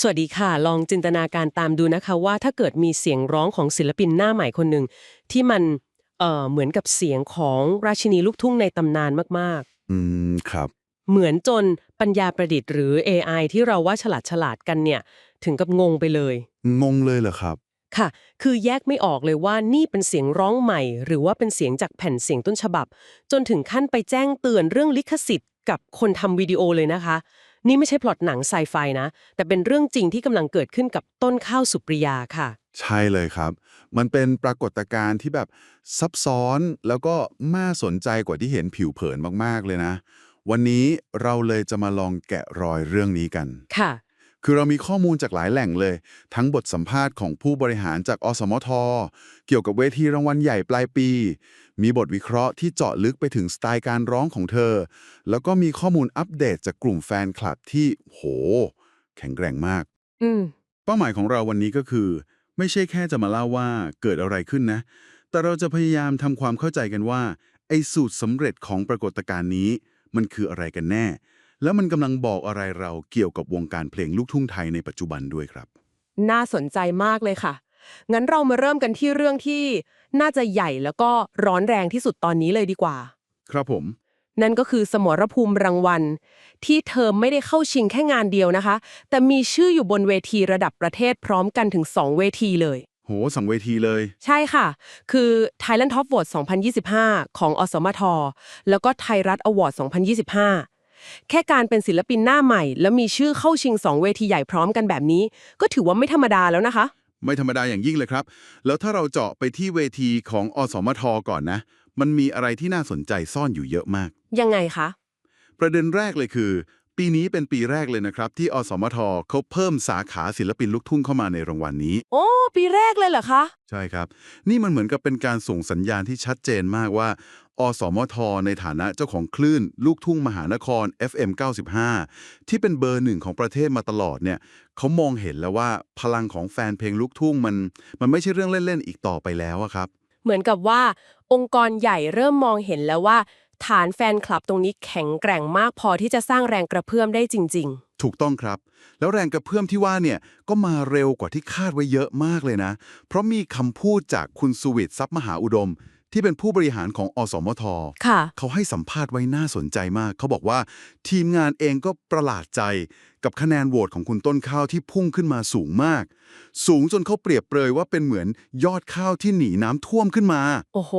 สวัสดีค่ะ ลองจินตนาการตามดูนะคะว่าถ้าเกิดมีเสียงร้องของศิลปินหน้าใหม่คนหนึ่งที่มันเอ่อเหมือนกับเสียงของราชินีลูกทุ่งในตำนานมากอืมครับ ๆ เหมือนจนปัญญาประดิษฐ์หรือ AI ที่เราว่าฉลาดฉลาดๆกันเนี่ย ถึงกับงงไปเลย งงเลยเหรอครับ ค่ะ คือแยกไม่ออกเลยว่านี่เป็นเสียงร้องใหม่ หรือว่าเป็นเสียงจากแผ่นเสียงต้นฉบับ จนถึงขั้นไปแจ้งเตือนเรื่องลิขสิทธิ์กับคนทำวิดีโอเลยนะคะ นี่ไม่ใช่พล็อตหนังไซไฟนะ แต่เป็นเรื่องจริงที่กำลังเกิดขึ้นกับต้นข้าวสุปริยาค่ะ ใช่เลยครับ มันเป็นปรากฏการณ์ที่แบบซับซ้อนแล้วก็น่าสนใจกว่าที่เห็นผิวเผินมากๆเลยนะ วันนี้เราเลยจะมาลองแกะรอยเรื่องนี้กัน ค่ะ คือเรามีข้อมูลจากหลายแหล่งเลย ทั้งบทสัมภาษณ์ของผู้บริหารจากอสมท เกี่ยวกับเวทีรางวัลใหญ่ปลายปี มีบทวิเคราะห์ที่เจาะลึกไปถึงสไตล์การร้องของเธอ แล้วก็มีข้อมูลอัปเดตจากกลุ่มแฟนคลับที่โห แข็งแกร่งมาก อืมเป้าหมายของเราวันนี้ก็คือ ไม่ใช่แค่จะมาเล่าว่าเกิดอะไรขึ้นนะ แต่เราจะพยายามทำความเข้าใจกันว่าไอ้สูตรสำเร็จของปรากฏการณ์นี้ มันคืออะไรกันแน่ แล้วมันกำลังบอกอะไรเราเกี่ยวกับวงการเพลงลูกทุ่งไทยในปัจจุบันด้วยครับ น่าสนใจมากเลยค่ะ งั้นเรามาเริ่มกันที่เรื่องที่น่าจะใหญ่แล้วก็ร้อนแรงที่สุดตอนนี้เลยดีกว่า ครับผม นั่นก็คือสมรภูมิรางวัล ที่เธอไม่ได้เข้าชิงแค่งานเดียวนะคะ แต่มีชื่ออยู่บนเวทีระดับประเทศพร้อมกันถึง 2 เวทีเลย โหสังเวทีเลย ใช่ค่ะ คือ Thailand Top Vote 2025 ของอสมท แล้วก็ไทยรัฐอวอร์ด 2025 แค่การเป็นศิลปินหน้าใหม่ แล้วมีชื่อเข้าชิง 2 เวทีใหญ่พร้อมกันแบบนี้ ก็ถือว่าไม่ธรรมดาแล้วนะคะ ไม่ธรรมดาอย่างยิ่งเลยครับ แล้วถ้าเราเจาะไปที่เวทีของอสมทก่อนนะ มันมีอะไรที่น่าสนใจซ่อนอยู่เยอะมาก ยังไงคะ ประเด็นแรกเลยคือ ปีนี้เป็นปีแรกเลยนะครับ ที่อสมทเขาเพิ่มสาขาศิลปินลูกทุ่งเข้ามาในรางวัลนี้ โอ้ ปีแรกเลยเหรอคะ ใช่ครับ นี่มันเหมือนกับเป็นการส่งสัญญาณที่ชัดเจนมากว่า อสมท ในฐานะเจ้าของคลื่น ลูกทุ่งมหานคร FM 95 ที่เป็นเบอร์หนึ่งของประเทศมาตลอดเนี่ยเขามองเห็นแล้วว่าพลังของแฟนเพลงลูกทุ่งมัน มันไม่ใช่เรื่องเล่นๆอีกต่อไปแล้วอะครับ เหมือนกับว่า องค์กรใหญ่เริ่มมองเห็นแล้วว่า ฐานแฟนคลับตรงนี้แข็งแกร่งมากพอที่จะสร้างแรงกระเพื่อมได้จริงถูกต้องครับ แล้วแรงกระเพื่อมที่ว่าเนี่ยก็มาเร็วกว่าที่คาดไว้เยอะมากเลยนะ เพราะมีคำพูดจากคุณสุวิทย์ทรัพย์มหาอุดม ที่เป็นผู้บริหารของอสมทๆค่ะ เขาให้สัมภาษณ์ไว้น่าสนใจมาก เขาบอกว่าทีมงานเองก็ประหลาดใจกับคะแนนโหวตของคุณต้นข้าวที่พุ่งขึ้นมาสูงมาก สูงจนเขาเปรียบเปรยว่าเป็นเหมือนยอดข้าวที่หนีน้ำท่วมขึ้นมา โอ้โห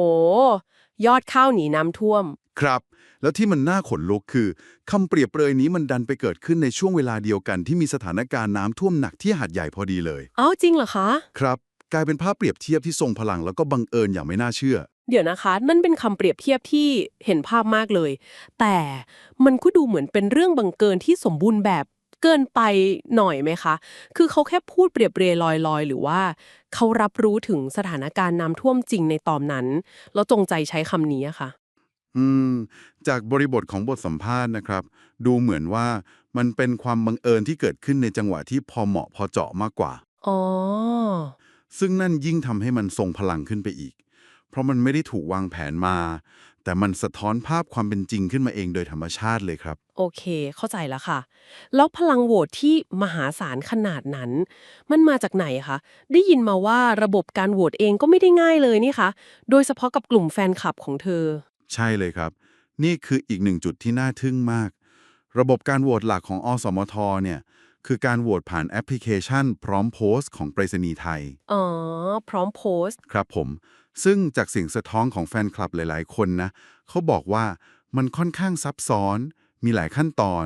ยอดข้าวหนีน้ำท่วม ครับ แล้วที่มันน่าขนลุกคือคำเปรียบเปรยนี้มันดันไปเกิดขึ้นในช่วงเวลาเดียวกันที่มีสถานการณ์น้ำท่วมหนักที่หาดใหญ่พอดีเลย เอ้าจริงเหรอคะ ครับ กลายเป็นภาพเปรียบเทียบที่ทรงพลังแล้วก็บังเอิญอย่างไม่น่าเชื่อ เดี๋ยวนะคะ นั่นเป็นคำเปรียบเทียบที่เห็นภาพมากเลย แต่มันก็ดูเหมือนเป็นเรื่องบังเกินที่สมบูรณ์แบบเกินไปหน่อยไหมคะ คือเขาแค่พูดเปรียบเปรยลอยๆ หรือว่า เขารับรู้ถึงสถานการณ์น้ำท่วมจริงในตอนนั้น แล้วจงใจใช้คำนี้อะค่ะ อืม จากบริบทของบทสัมภาษณ์นะครับ ดูเหมือนว่ามันเป็นความบังเอิญที่เกิดขึ้นในจังหวะที่พอเหมาะพอเจาะมากกว่า อ๋อ ซึ่งนั่นยิ่งทำให้มันทรงพลังขึ้นไปอีก เพราะมันไม่ได้ถูกวางแผนมา แต่มันสะท้อนภาพความเป็นจริงขึ้นมาเองโดยธรรมชาติเลยครับ โอเค เข้าใจแล้วค่ะ แล้วพลังโหวตที่มหาศาลขนาดนั้น มันมาจากไหนคะ ได้ยินมาว่าระบบการโหวตเองก็ไม่ได้ง่ายเลยนี่คะ โดยเฉพาะกับกลุ่มแฟนคลับของเธอ ใช่เลยครับ นี่คืออีกหนึ่งจุดที่น่าทึ่งมาก ระบบการโหวตหลักของอสมทเนี่ยคือการโหวตผ่านแอปพลิเคชัน พร้อมโพสต์ของไปรษณีย์ไทย อ๋อ พร้อมโพสต์ ครับผม ซึ่งจากเสียงสะท้อนของแฟนคลับหลาย ๆ คนนะ เขาบอกว่ามันค่อนข้างซับซ้อน มีหลายขั้นตอน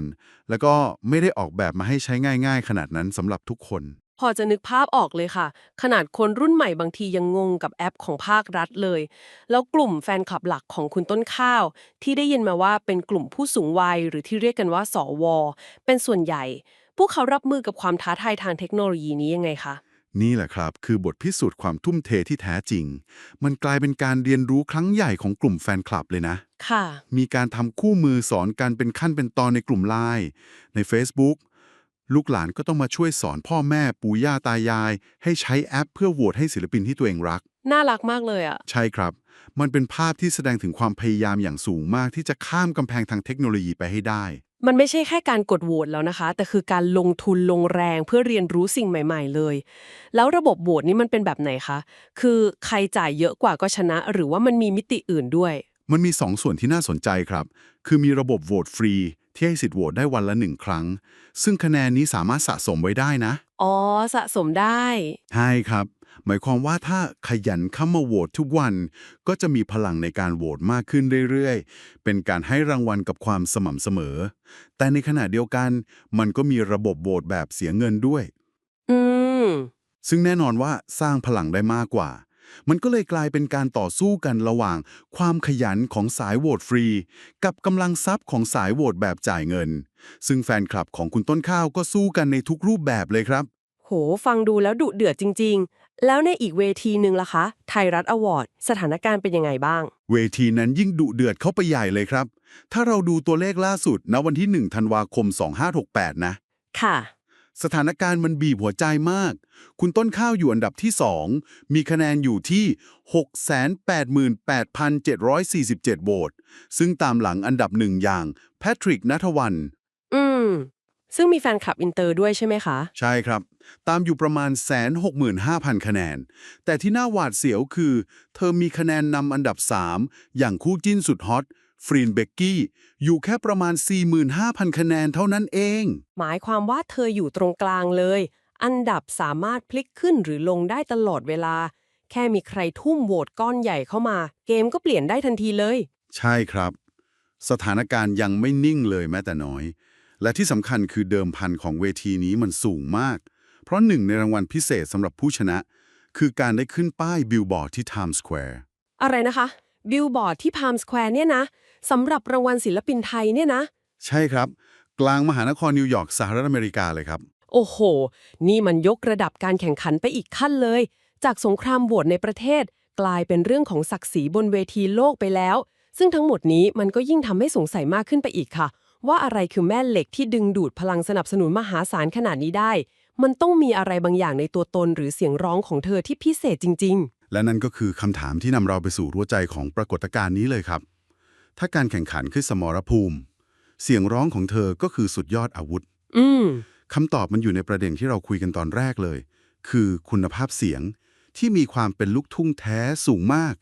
แล้วก็ไม่ได้ออกแบบมาให้ใช้ง่าย ๆ ขนาดนั้นสำหรับทุกคน พอจะนึกภาพออกเลยค่ะ ขนาดคนรุ่นใหม่บางทียังงงกับแอปของภาครัฐเลย แล้วกลุ่มแฟนคลับหลักของคุณต้นข้าว ที่ได้ยินมาว่าเป็นกลุ่มผู้สูงวัยหรือที่เรียกกันว่าสว เป็นส่วนใหญ่ พวกเขารับมือกับความท้าทายทางเทคโนโลยีนี้ยังไงคะนี่แหละครับ คือบทพิสูจน์ความทุ่มเทที่แท้จริง มันกลายเป็นการเรียนรู้ครั้งใหญ่ของกลุ่มแฟนคลับเลยนะ ค่ะ มีการทำคู่มือสอนกันเป็นขั้นเป็นตอนในกลุ่มไลน์ใน Facebook ลูกหลานก็ต้องมาช่วยสอนพ่อแม่ปู่ย่าตายาย ให้ใช้แอปเพื่อโหวตให้ศิลปินที่ตัวเองรัก น่ารักมากเลยอะใช่ครับ มันเป็นภาพที่แสดงถึงความพยายามอย่างสูงมากที่จะข้ามกำแพงทางเทคโนโลยีไปให้ได้ มันไม่ใช่แค่การกดโหวตแล้วนะคะ แต่คือการลงทุนลงแรงเพื่อเรียนรู้สิ่งใหม่ ๆ เลย แล้วระบบโหวตนี้มันเป็นแบบไหนคะ คือใครจ่ายเยอะกว่าก็ชนะ หรือว่ามันมีมิติอื่นด้วย มันมีสองส่วนที่น่าสนใจครับ คือมีระบบโหวตฟรี ที่ให้สิทธิ์โหวตได้วันละหนึ่งครั้ง ซึ่งคะแนนนี้สามารถสะสมไว้ได้นะ อ๋อ สะสมได้ ใช่ครับ หมายความว่าถ้าขยันเข้ามาโหวตทุกวัน ก็จะมีพลังในการโหวตมากขึ้นเรื่อยๆ เป็นการให้รางวัลกับความสม่ำเสมอ แต่ในขณะเดียวกัน มันก็มีระบบโหวตแบบเสียเงินด้วย อืม ซึ่งแน่นอนว่าสร้างพลังได้มากกว่า มันก็เลยกลายเป็นการต่อสู้กันระหว่าง ความขยันของสายโหวตฟรี กับกำลังทรัพย์ของสายโหวตแบบจ่ายเงิน ซึ่งแฟนคลับของคุณต้นข้าวก็สู้กันในทุกรูปแบบเลยครับ โห ฟังดูแล้วดุเดือดจริง ๆ แล้วในอีกเวทีหนึ่งล่ะคะ ไทยรัฐอวอร์ด สถานการณ์เป็นยังไงบ้าง เวทีนั้นยิ่งดุเดือดเข้าไปใหญ่เลยครับ ถ้าเราดูตัวเลขล่าสุดณวันที่ 1 ธันวาคม 2568 นะ ค่ะ สถานการณ์มันบีบหัวใจมาก คุณต้นข้าวอยู่อันดับที่ 2 มีคะแนนอยู่ที่ 688,747 โหวต ซึ่งตามหลังอันดับหนึ่งอย่างแพทริกนัทวัน อืม ซึ่งมีแฟนคลับอินเตอร์ด้วยใช่ไหมคะ ใช่ครับ ตามอยู่ประมาณ 165,000 คะแนน แต่ที่น่าหวาดเสียวคือ เธอมีคะแนนนำอันดับ 3 อย่างคู่จิ้นสุดฮอต ฟรีนเบกกี้อยู่แค่ประมาณ 45,000 คะแนนเท่านั้นเอง หมายความว่าเธออยู่ตรงกลางเลย อันดับสามารถพลิกขึ้นหรือลงได้ตลอดเวลา แค่มีใครทุ่มโหวตก้อนใหญ่เข้ามา เกมก็เปลี่ยนได้ทันทีเลย ใช่ครับ สถานการณ์ยังไม่นิ่งเลยแม้แต่น้อย และที่สำคัญคือเดิมพันของเวทีนี้มันสูงมาก เพราะหนึ่งในรางวัลพิเศษสำหรับผู้ชนะ คือการได้ขึ้นป้ายบิลบอร์ดที่ Times Square อะไรนะคะ บิลบอร์ดที่พามสแควร์เนี่ยนะ สำหรับรางวัลศิลปินไทยเนี่ยนะ ใช่ครับ กลางมหานครนิวยอร์กสหรัฐอเมริกาเลยครับ โอ้โห นี่มันยกระดับการแข่งขันไปอีกขั้นเลย จากสงครามโหวตในประเทศ กลายเป็นเรื่องของศักดิ์ศรีบนเวทีโลกไปแล้ว ซึ่งทั้งหมดนี้มันก็ยิ่งทำให้สงสัยมากขึ้นไปอีกค่ะ ว่าอะไรคือแม่เหล็กที่ดึงดูดพลังสนับสนุนมหาศาลขนาดนี้ได้ มันต้องมีอะไรบางอย่างในตัวตนหรือเสียงร้องของเธอที่พิเศษจริงและนั่นก็คือคำถามที่นำเราไปสู่รั้วใจของปรากฏการณ์นี้เลยครับ ถ้าการแข่งขันคือสมรภูมิ เสียงร้องของเธอก็คือสุดยอดอาวุธๆอืมคำตอบมันอยู่ในประเด็นที่เราคุยกันตอนแรกเลย คือคุณภาพเสียงที่มีความเป็นลูกทุ่งแท้สูงมาก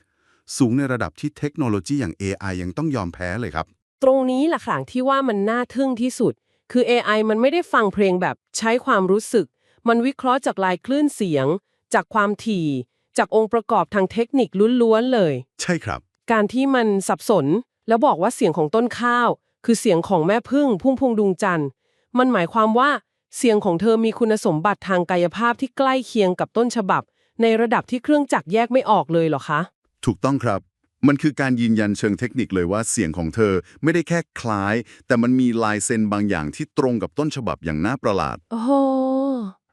สูงในระดับที่เทคโนโลยีอย่าง AI ยังต้องยอมแพ้เลยครับ ตรงนี้แหละครั้งที่ว่ามันน่าทึ่งที่สุด คือ AI มันไม่ได้ฟังเพลงแบบใช้ความรู้สึก มันวิเคราะห์จากลายคลื่นเสียง จากความถี่ จากองค์ประกอบทางเทคนิคล้วนๆเลย ใช่ครับ การที่มันสับสน แล้วบอกว่าเสียงของต้นข้าว คือเสียงของแม่พึ่งพุ่มพวงดวงจันทร์ มันหมายความว่าเสียงของเธอมีคุณสมบัติทางกายภาพที่ใกล้เคียงกับต้นฉบับ ในระดับที่เครื่องจักรแยกไม่ออกเลยเหรอคะ ถูกต้องครับ มันคือการยืนยันเชิงเทคนิคเลยว่าเสียงของเธอไม่ได้แค่คล้าย แต่มันมีลายเซ็นบางอย่างที่ตรงกับต้นฉบับอย่างน่าประหลาด โอ้โห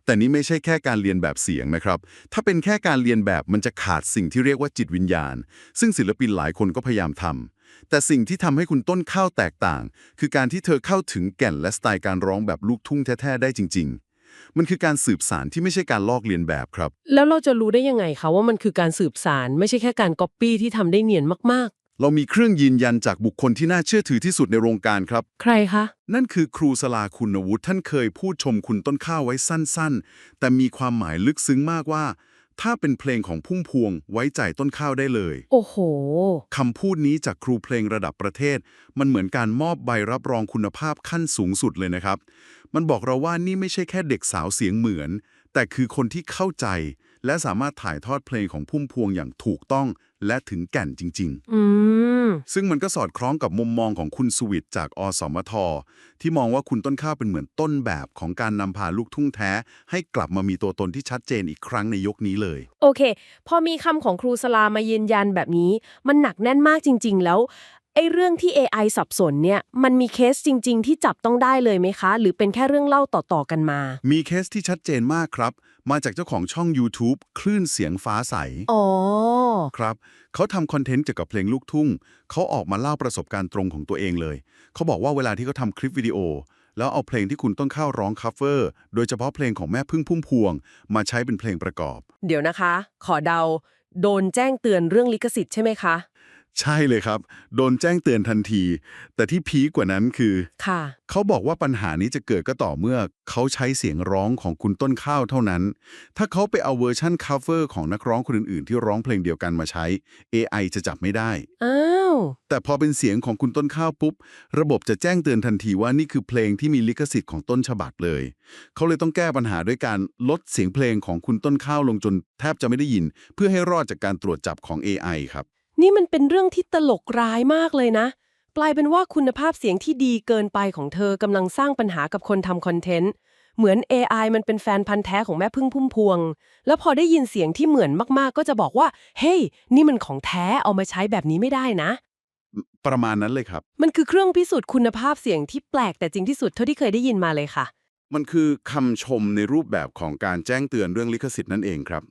แต่นี่ไม่ใช่แค่การเรียนแบบเสียงนะครับ ถ้าเป็นแค่การเรียนแบบมันจะขาดสิ่งที่เรียกว่าจิตวิญญาณ ซึ่งศิลปินหลายคนก็พยายามทำ แต่สิ่งที่ทำให้คุณต้นข้าวแตกต่าง คือการที่เธอเข้าถึงแก่นและสไตล์การร้องแบบลูกทุ่งแท้ๆได้จริง ๆ มันคือการสืบสารที่ไม่ใช่การลอกเลียนแบบครับ แล้วเราจะรู้ได้ยังไงคะว่ามันคือการสืบสารไม่ใช่แค่การก๊อปปี้ที่ทำได้เนียนมากเรามีเครื่องยืนยันจากบุคคลที่น่าเชื่อถือที่สุดในโรงการครับ ๆ ใครคะ นั่นคือครูสลาคุณวุฒิท่านเคยพูดชมคุณต้นข้าวไว้สั้นๆ แต่มีความหมายลึกซึ้งมากว่า ถ้าเป็นเพลงของพุ่มพวงไว้ใจต้นข้าวได้เลย โอ้โห คำพูดนี้จากครูเพลงระดับประเทศ มันเหมือนการมอบใบรับรองคุณภาพขั้นสูงสุดเลยนะครับ มันบอกเราว่านี่ไม่ใช่แค่เด็กสาวเสียงเหมือน แต่คือคนที่เข้าใจ และสามารถถ่ายทอดเพลงของพุ่มพวงอย่างถูกต้องและถึงแก่นจริง ๆ อืม ซึ่งมันก็สอดคล้องกับมุมมองของคุณสุวิทย์จากอสมท ที่มองว่าคุณต้นข้าวเป็นเหมือนต้นแบบของการนำพาลูกทุ่งแท้ ให้กลับมามีตัวตนที่ชัดเจนอีกครั้งในยกนี้เลย โอเค พอมีคำของครูสลามายืนยันแบบนี้ มันหนักแน่นมากจริง ๆ แล้ว ไอ้เรื่องที่ AI สับสนเนี่ย มันมีเคสจริง ๆ ที่จับต้องได้เลยไหมคะ หรือเป็นแค่เรื่องเล่าต่อ ๆ กันมา มีเคสที่ชัดเจนมากครับ มาจากเจ้าของช่อง YouTube คลื่นเสียงฟ้าใส อ๋อ ครับ เขาทำคอนเทนต์เกี่ยวกับเพลงลูกทุ่ง เขาออกมาเล่าประสบการณ์ตรงของตัวเองเลย เขาบอกว่าเวลาที่เขาทำคลิปวิดีโอ แล้วเอาเพลงที่คุณต้นข้าวร้องคัฟเวอร์ โดยเฉพาะเพลงของแม่พึ่งพุ่มพวง มาใช้เป็นเพลงประกอบ เดี๋ยวนะคะ ขอเดา โดนแจ้งเตือนเรื่องลิขสิทธิ์ใช่ไหมคะ ใช่เลยครับ โดนแจ้งเตือนทันที แต่ที่พีคกว่านั้นคือค่ะ เขาบอกว่าปัญหานี้จะเกิดก็ต่อเมื่อเขาใช้เสียงร้องของคุณต้นข้าวเท่านั้น ถ้าเขาไปเอาเวอร์ชั่น cover ของนักร้องคนอื่นๆ ที่ร้องเพลงเดียวกันมาใช้ AI จะจับไม่ได้ อ้าว แต่พอเป็นเสียงของคุณต้นข้าวปุ๊บ ระบบจะแจ้งเตือนทันทีว่านี่คือเพลงที่มีลิขสิทธิ์ของต้นฉบับเลย เขาเลยต้องแก้ปัญหาด้วยการลดเสียงเพลงของคุณต้นข้าวลงจนแทบจะไม่ได้ยิน เพื่อให้รอดจากการตรวจจับของ AI ครับ นี่มันเป็นเรื่องที่ตลกร้ายมากเลยนะ กลายเป็นว่าคุณภาพเสียงที่ดีเกินไปของเธอกำลังสร้างปัญหากับคนทำคอนเทนต์ เหมือน AI มันเป็นแฟนพันธ์แท้ของแม่พึ่งพุ่มพวง แล้วพอได้ยินเสียงที่เหมือนมากๆ ก็จะบอกว่า เฮ้ยนี่มันของแท้เอามาใช้แบบนี้ไม่ได้นะ ประมาณนั้นเลยครับ มันคือเครื่องพิสูจน์คุณภาพเสียงที่แปลกแต่จริงที่สุดเท่าที่เคยได้ยินมาเลยค่ะ มันคือคำชมในรูปแบบของการแจ้งเตือนเรื่องลิขสิทธิ์นั่นเองครับ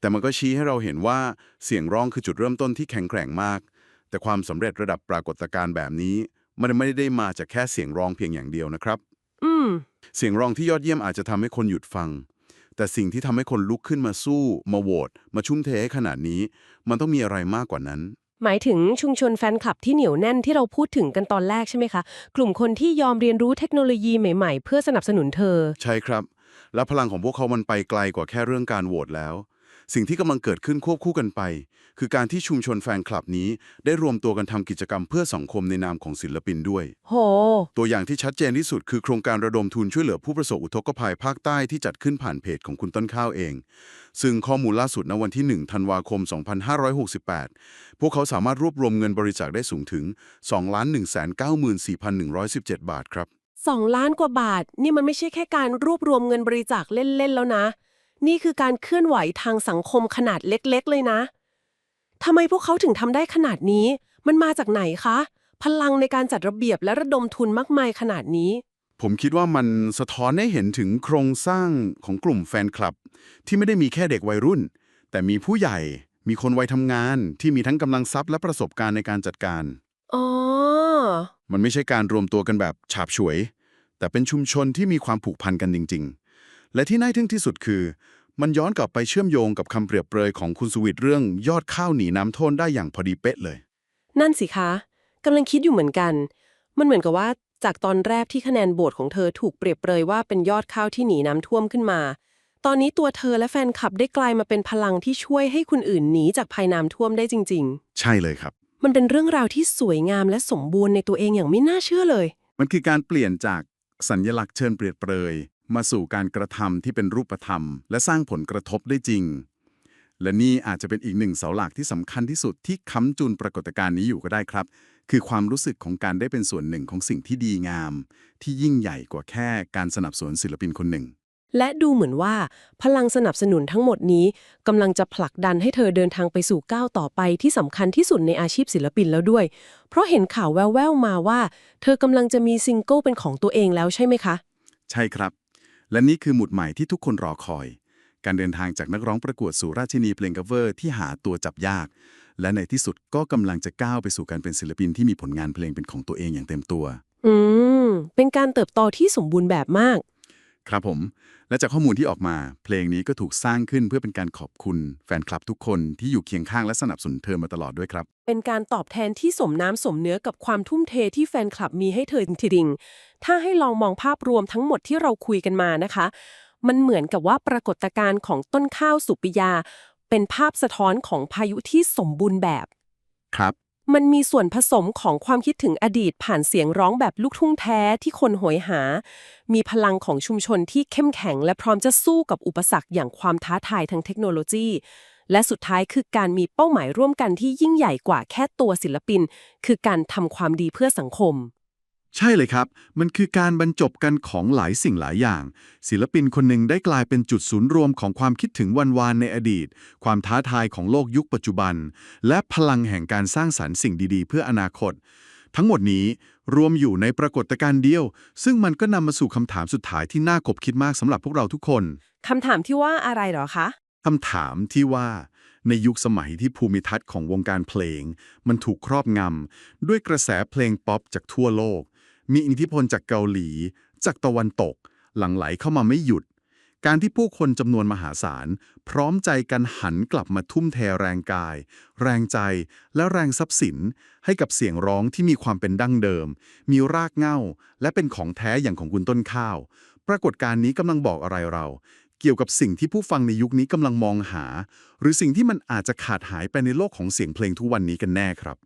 แต่มันก็ชี้ให้เราเห็นว่าเสียงร้องคือจุดเริ่มต้นที่แข็งแกร่งมาก แต่ความสำเร็จระดับปรากฏการณ์แบบนี้ มันไม่ได้มาจากแค่เสียงร้องเพียงอย่างเดียวนะครับ อืมเสียงร้องที่ยอดเยี่ยมอาจจะทำให้คนหยุดฟัง แต่สิ่งที่ทำให้คนลุกขึ้นมาสู้ มาโหวตมาชุ่มเทให้ขนาดนี้ มันต้องมีอะไรมากกว่านั้นหมายถึงชุมชนแฟนคลับที่เหนียวแน่นที่เราพูดถึงกันตอนแรกใช่ไหมคะ กลุ่มคนที่ยอมเรียนรู้เทคโนโลยีใหม่ๆ เพื่อสนับสนุนเธอ ใช่ครับ และพลังของพวกเขามันไปไกลกว่าแค่เรื่องการโหวตแล้ว สิ่งที่กำลังเกิดขึ้นควบคู่กันไป คือการที่ชุมชนแฟนคลับนี้ได้รวมตัวกันทำกิจกรรมเพื่อสังคมในนามของศิลปินด้วย โห ตัวอย่างที่ชัดเจนที่สุดคือโครงการระดมทุนช่วยเหลือผู้ประสบอุทกภัยภาคใต้ที่จัดขึ้นผ่านเพจของคุณต้นข้าวเอง ซึ่งข้อมูลล่าสุดณวันที่ 1 ธันวาคม 2568 พวกเขาสามารถรวบรวมเงินบริจาคได้สูงถึง 2,194,117 บาทครับ 2 ล้านกว่าบาท นี่มันไม่ใช่แค่การรวบรวมเงินบริจาคเล่นๆแล้วนะ นี่คือการเคลื่อนไหวทางสังคมขนาดเล็กๆ เลยนะทำไมพวกเขาถึงทำได้ขนาดนี้ มันมาจากไหนคะ พลังในการจัดระเบียบและระดมทุนมากมายขนาดนี้ ผมคิดว่ามันสะท้อนให้เห็นถึงโครงสร้างของกลุ่มแฟนคลับ ที่ไม่ได้มีแค่เด็กวัยรุ่น แต่มีผู้ใหญ่ มีคนวัยทำงาน ที่มีทั้งกำลังทรัพย์และประสบการณ์ในการจัดการอ๋อมันไม่ใช่การรวมตัวกันแบบฉาบฉวย แต่เป็นชุมชนที่มีความผูกพันกันจริง ๆ และที่น่าทึ่งที่สุดคือ มันย้อนกลับไปเชื่อมโยงกับคำเปรียบเปรยของคุณสวิตเรื่องยอดข้าวหนีน้ำท่วมได้อย่างพอดีเป๊ะเลย นั่นสิคะกำลังคิดอยู่เหมือนกัน มันเหมือนกับว่าจากตอนแรกที่คะแนนโหวตของเธอถูกเปรียบเปรยว่าเป็นยอดข้าวที่หนีน้ำท่วมขึ้นมา ตอนนี้ตัวเธอและแฟนคลับได้กลายมาเป็นพลังที่ช่วยให้คนอื่นหนีจากภัยน้ำท่วมได้จริงใช่เลยครับๆมันเป็นเรื่องราวที่สวยงามและสมบูรณ์ในตัวเองอย่างไม่น่าเชื่อเลย มันคือการเปลี่ยนจากสัญญลักษณ์เชิญเปรียบเปรย มาสู่การกระทำที่เป็นรูปธรรม และสร้างผลกระทบได้จริง และนี่อาจจะเป็นอีกหนึ่งเสาหลักที่สำคัญที่สุดที่ค้ำจุนปรากฏการณ์นี้อยู่ก็ได้ครับ คือความรู้สึกของการได้เป็นส่วนหนึ่งของสิ่งที่ดีงาม ที่ยิ่งใหญ่กว่าแค่การสนับสนุนศิลปินคนหนึ่ง และดูเหมือนว่า พลังสนับสนุนทั้งหมดนี้กำลังจะผลักดันให้เธอเดินทางไปสู่ก้าวต่อไปที่สำคัญที่สุดในอาชีพศิลปินแล้วด้วย เพราะเห็นข่าวแว่วๆมาว่า เธอกำลังจะมีซิงเกิลเป็นของตัวเองแล้วใช่ไหมคะ ใช่ครับ และนี่คือหมุดหมายที่ทุกคนรอคอย การเดินทางจากนักร้องประกวดสู่ราชินีเพลงคัฟเวอร์ที่หาตัวจับยาก และในที่สุดก็กำลังจะก้าวไปสู่การเป็นศิลปินที่มีผลงานเพลงเป็นของตัวเองอย่างเต็มตัว อืม เป็นการเติบโตที่สมบูรณ์แบบมาก ครับผม และจากข้อมูลที่ออกมา เพลงนี้ก็ถูกสร้างขึ้นเพื่อเป็นการขอบคุณ แฟนคลับทุกคนที่อยู่เคียงข้างและสนับสนุนเธอมาตลอดด้วยครับ เป็นการตอบแทนที่สมน้ำสมเนื้อกับความทุ่มเทที่แฟนคลับมีให้เธอจริงๆ ถ้าให้ลองมองภาพรวมทั้งหมดที่เราคุยกันมานะคะ มันเหมือนกับว่าปรากฏการณ์ของต้นข้าวสุปิยา เป็นภาพสะท้อนของพายุที่สมบูรณ์แบบ ครับ มันมีส่วนผสมของความคิดถึงอดีตผ่านเสียงร้องแบบลูกทุ่งแท้ที่คนโหยหา มีพลังของชุมชนที่เข้มแข็ง และพร้อมจะสู้กับอุปสรรคอย่างความท้าทายทางเทคโนโลยี และสุดท้ายคือการมีเป้าหมายร่วมกันที่ยิ่งใหญ่กว่าแค่ตัวศิลปิน คือการทำความดีเพื่อสังคม ใช่เลยครับ มันคือการบรรจบกันของหลายสิ่งหลายอย่าง ศิลปินคนหนึ่งได้กลายเป็นจุดศูนย์รวมของความคิดถึงวันวานในอดีต ความท้าทายของโลกยุคปัจจุบัน และพลังแห่งการสร้างสรรค์สิ่งดีๆ เพื่ออนาคต ทั้งหมดนี้รวมอยู่ในปรากฏการณ์เดียว ซึ่งมันก็นำมาสู่คำถามสุดท้ายที่น่าคบคิดมากสำหรับพวกเราทุกคนคำถามที่ว่าอะไรเหรอคะคำถามที่ว่าในยุคสมัยที่ภูมิทัศน์ของวงการเพลง มันถูกครอบงำด้วยกระแสเพลงป๊อปจากทั่วโลก มีอิทธิพลจากเกาหลี จากตะวันตก หลั่งไหลเข้ามาไม่หยุด การที่ผู้คนจำนวนมหาศาล พร้อมใจกันหันกลับมาทุ่มเทแรงกาย แรงใจและแรงทรัพย์สิน ให้กับเสียงร้องที่มีความเป็นดั้งเดิม มีรากเหง้า และเป็นของแท้อย่างของคุณต้นข้าว ปรากฏการณ์นี้กำลังบอกอะไรเราเกี่ยวกับสิ่งที่ผู้ฟังในยุคนี้กำลังมองหา หรือสิ่งที่มันอาจจะขาดหายไปในโลกของเสียงเพลงทุกวันนี้กันแน่ครับ